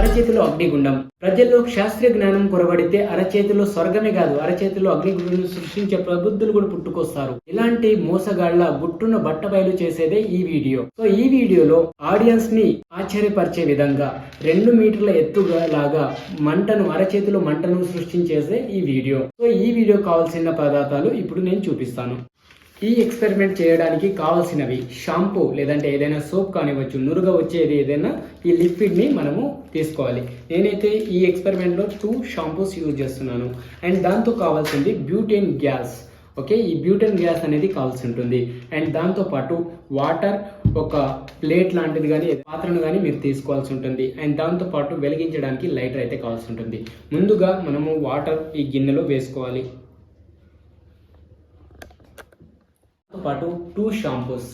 అరచేతిలో అగ్నిగుండం. ప్రజల్లో శాస్త్రీయ జ్ఞానం కొరబడితే అరచేతిలో స్వర్గమే కాదు అరచేతిలో అగ్నిగుండం సృష్టించే ప్రబుద్ధులు కూడా పుట్టుకొస్తారు. ఇలాంటి మోసగాళ్ళ గుట్టున బట్ట బయలు చేసేదే ఈ వీడియో. సో ఈ వీడియోలో ఆడియన్స్ని ఆశ్చర్యపరిచే విధంగా రెండు మీటర్ల ఎత్తుగా లాగా మంటను అరచేతిలో మంటను సృష్టించేసే ఈ వీడియో. సో ఈ వీడియో కావాల్సిన పదార్థాలు ఇప్పుడు నేను చూపిస్తాను. ఈ ఎక్స్పెరిమెంట్ చేయడానికి కావాల్సినవి షాంపూ లేదంటే ఏదైనా సోప్ కానివ్వచ్చు నురుగ వచ్చేది ఏదైనా ఈ లిక్విడ్ని మనము తీసుకోవాలి. నేనైతే ఈ ఎక్స్పెరిమెంట్లో టూ షాంపూస్ యూజ్ చేస్తున్నాను. అండ్ దాంతో కావాల్సింది బ్యూటేన్ గ్యాస్ ఓకే ఈ బ్యూటెన్ గ్యాస్ అనేది కావాల్సి ఉంటుంది. అండ్ దాంతోపాటు వాటర్ ఒక ప్లేట్ లాంటిది కానీ పాత్రను కానీ మీరు తీసుకోవాల్సి ఉంటుంది. అండ్ దాంతోపాటు వెలిగించడానికి లైటర్ అయితే కావాల్సి ఉంటుంది. ముందుగా మనము వాటర్ ఈ గిన్నెలో వేసుకోవాలి. పాటు టూ షాంపూస్.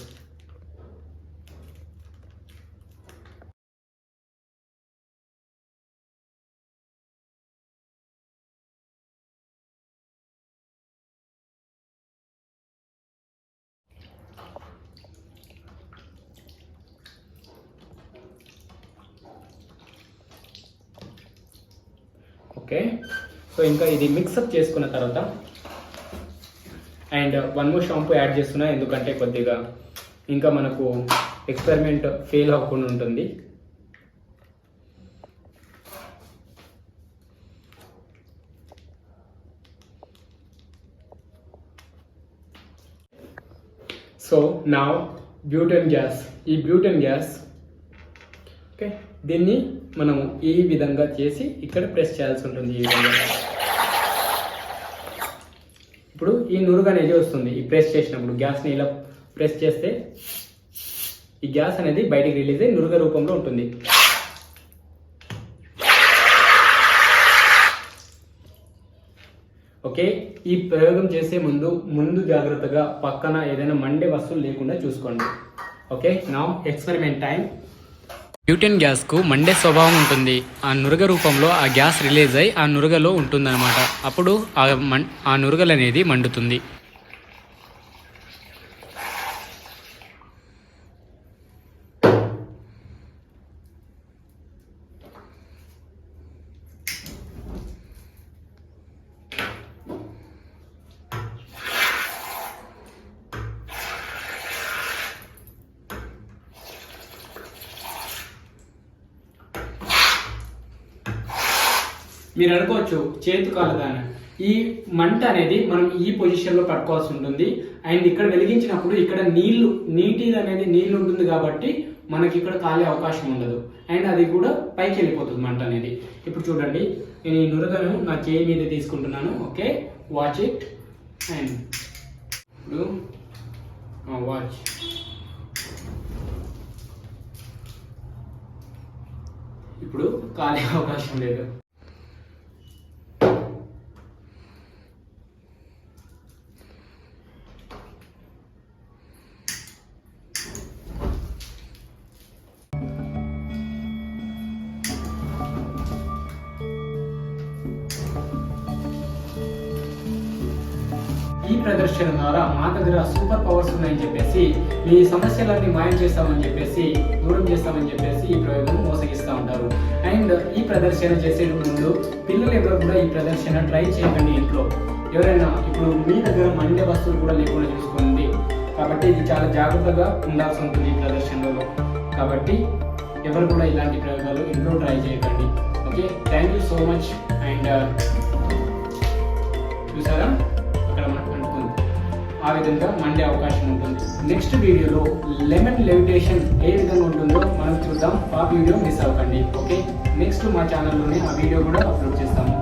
ఓకే. సో ఇంకా ఇది మిక్సప్ చేసుకున్న తర్వాత and one more shampoo add చేస్తున్నా ఎందుకంటే కొద్దిగా ఇంకా మనకు ఎక్స్పెరిమెంట్ ఫెయిల్ అవ్వకుండా ఉంటుంది. సో నా బ్యూటెన్ గ్యాస్ ఈ బ్యూటెన్ గ్యాస్ ఓకే దీన్ని మనము ఈ విధంగా చేసి ఇక్కడ ప్రెస్ చేయాల్సి ఉంటుంది ఈ విధంగా. ఇప్పుడు ఈ నురుగు అనేది వస్తుంది. ఈ ప్రెస్ చేసినప్పుడు గ్యాస్ని ఇలా ప్రెస్ చేస్తే ఈ గ్యాస్ అనేది బయటికి రిలీజ్ అయ్యి నురుగ రూపంలో ఉంటుంది. ఓకే? ఈ ప్రయోగం చేసే ముందు ముందు జాగ్రత్తగా పక్కన ఏదైనా మండే వస్తువులు లేకుండా చూసుకోండి. ఓకే? నా ఎక్స్పెరిమెంట్ టైం బ్యూటెన్ గ్యాస్కు మండే స్వభావం ఉంటుంది. ఆ నురగ రూపంలో ఆ గ్యాస్ రిలీజ్ అయి ఆ నురగలో ఉంటుందన్నమాట. అప్పుడు ఆ మం ఆ నురగలనేది మండుతుంది. మీరు అనుకోవచ్చు చేతు కాలుదాన ఈ మంట అనేది మనం ఈ పొజిషన్లో పట్టుకోవాల్సి ఉంటుంది. అండ్ ఇక్కడ వెలిగించినప్పుడు ఇక్కడ నీళ్ళు నీటి అనేది నీళ్ళు ఉంటుంది కాబట్టి మనకి ఇక్కడ కాలే అవకాశం ఉండదు. అండ్ అది కూడా పైకి వెళ్ళిపోతుంది మంట అనేది. ఇప్పుడు చూడండి నేను ఈ నురగను నా చేయి మీద తీసుకుంటున్నాను. ఓకే వాచ్ ఇట్ అండ్ ఇప్పుడు వాచ్ ఇప్పుడు కాలే అవకాశం లేదు. ప్రదర్శన ద్వారా మా దగ్గర సూపర్ పవర్స్ ఉన్నాయని చెప్పేసి మీ సమస్యలన్నీ మాయం చేస్తామని చెప్పేసి దూరం చేస్తామని చెప్పేసి ఈ ప్రయోగం మోసగిస్తూ ఉంటారు. అండ్ ఈ ప్రదర్శన చేసే ముందు పిల్లలు ఎవరు కూడా ఈ ప్రదర్శన ట్రై చేయకండి ఇంట్లో. ఎవరైనా ఇప్పుడు మీ దగ్గర మండే వస్తువులు కూడా లేకుండా చూసుకోండి కాబట్టి ఇది చాలా జాగ్రత్తగా ఉండాల్సి ఉంటుంది ఈ ప్రదర్శనలో. కాబట్టి ఎవరు కూడా ఇలాంటి ప్రయోగాలు ఇంట్లో ట్రై చేయకండి. Okay? Thank you so much and చూసారా? ఆ విధంగా మండే అవకాశం ఉంటుంది. నెక్స్ట్ వీడియోలో లెమన్ లెవిటేషన్ ఏ విధంగా ఉంటుందో మనం చూద్దాం. ఆ వీడియో మిస్ అవ్వకండి. ఓకే నెక్స్ట్ మా ఛానల్లోనే ఆ వీడియో కూడా అప్లోడ్ చేస్తాము.